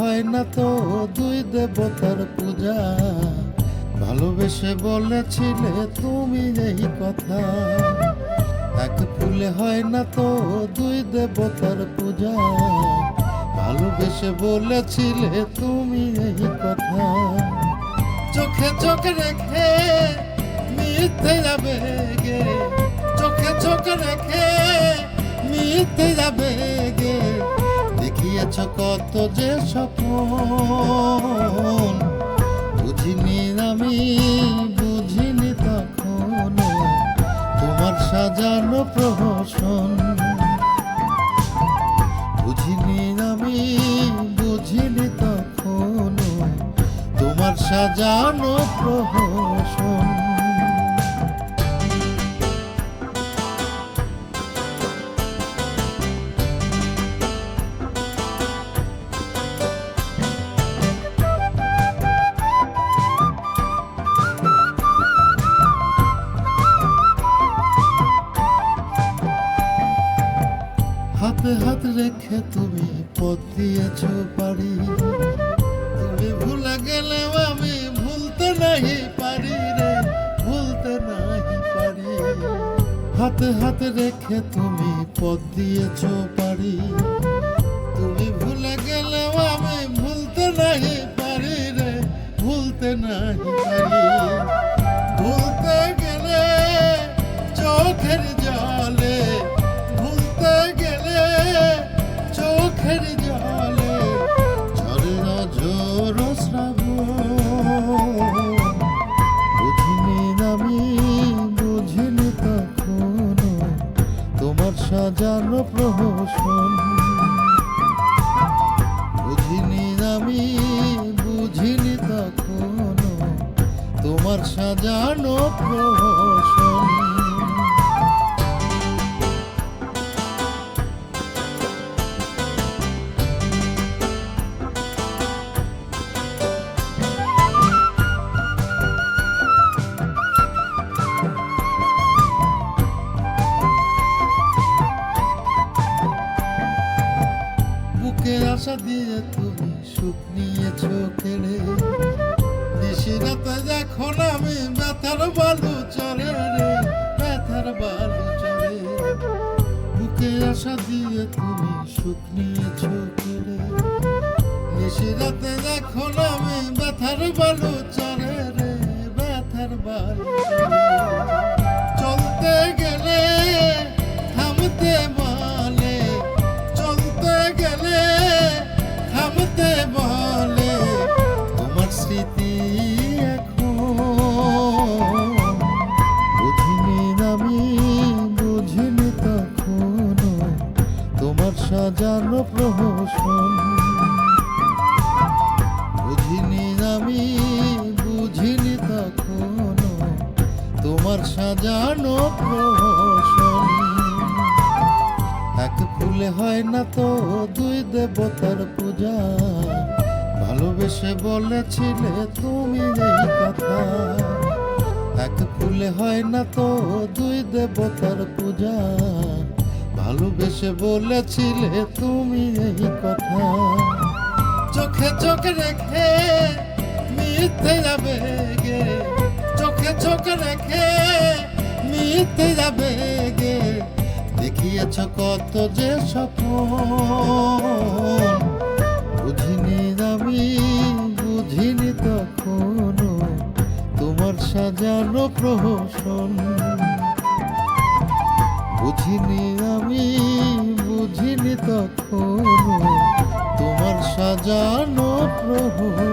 হয় না তো দুই দেবতার পূজা। ভালোবেসে বলেছিলে তুমি এই কথা। এক ফুলে হয় না তো দুই দেবতার পূজা। ভালোবেসে বলেছিলে তুমি এই কথা। চোখে চোখ রেখে মিথ্যে যাবে গে। চোখে চোখ রেখে মিথ্যে যাবে গে। দেখিয়েছ কত যে স্বপ্ন। বুঝিনি আমি, বুঝিনি তখন তোমার সাজানো প্রহসন। বুঝিনি আমি, বুঝিনি তখন তোমার সাজানো প্রহসন। হাতে রেখে তুমি পথ দিয়েছ পারি। তুমি ভুলে গেলেও আমি ভুলতে নাহি পারি রে, ভুলতে নাহি পারি। হাতে হাতে রেখে তুমি পথ দিয়েছ পারি। তুমি ভুলে গেলেও আমি ভুলতে নাহি পারি রে, ভুলতে নাহি পারি। সাজানো প্রহসন। বুকে আশা দিয়ে তুমি সুখ নিয়েছ কেড়ে। নিশিরাতে যখন আমি ব্যথার বালু চলে রে, ব্যথার বালু চলে বুকে আশা দিয়ে তুমি সুখ নিয়েছো কেড়ে নিশিরাতে যখন আমি ব্যথার বালু সাজানো প্রহসন। বুঝিনি আমি, বুঝিনি তখনো তোমার সাজানো প্রহসন। এক ফুলে হয় না তো দুই দেবতার পূজা। ভালোবেসে বলেছিলে তুমি এই কথা। এক ফুলে হয় না তো দুই দেবতার পূজা। ভালোবেসে বলেছিলে তুমি এই কথা। চোখে চোখে রেখে মিথ্যে যাবে গে। চোখে চোখে রেখে মিথ্যে যাবে গে। দেখিয়েছ কত যে স্বপ্ন। বুঝিনি আমি, বুঝিনি তখনো তোমার সাজানো প্রহসন। বুঝিনি আমি বুঝিনি তখন। তোমার সাজানো প্রহসন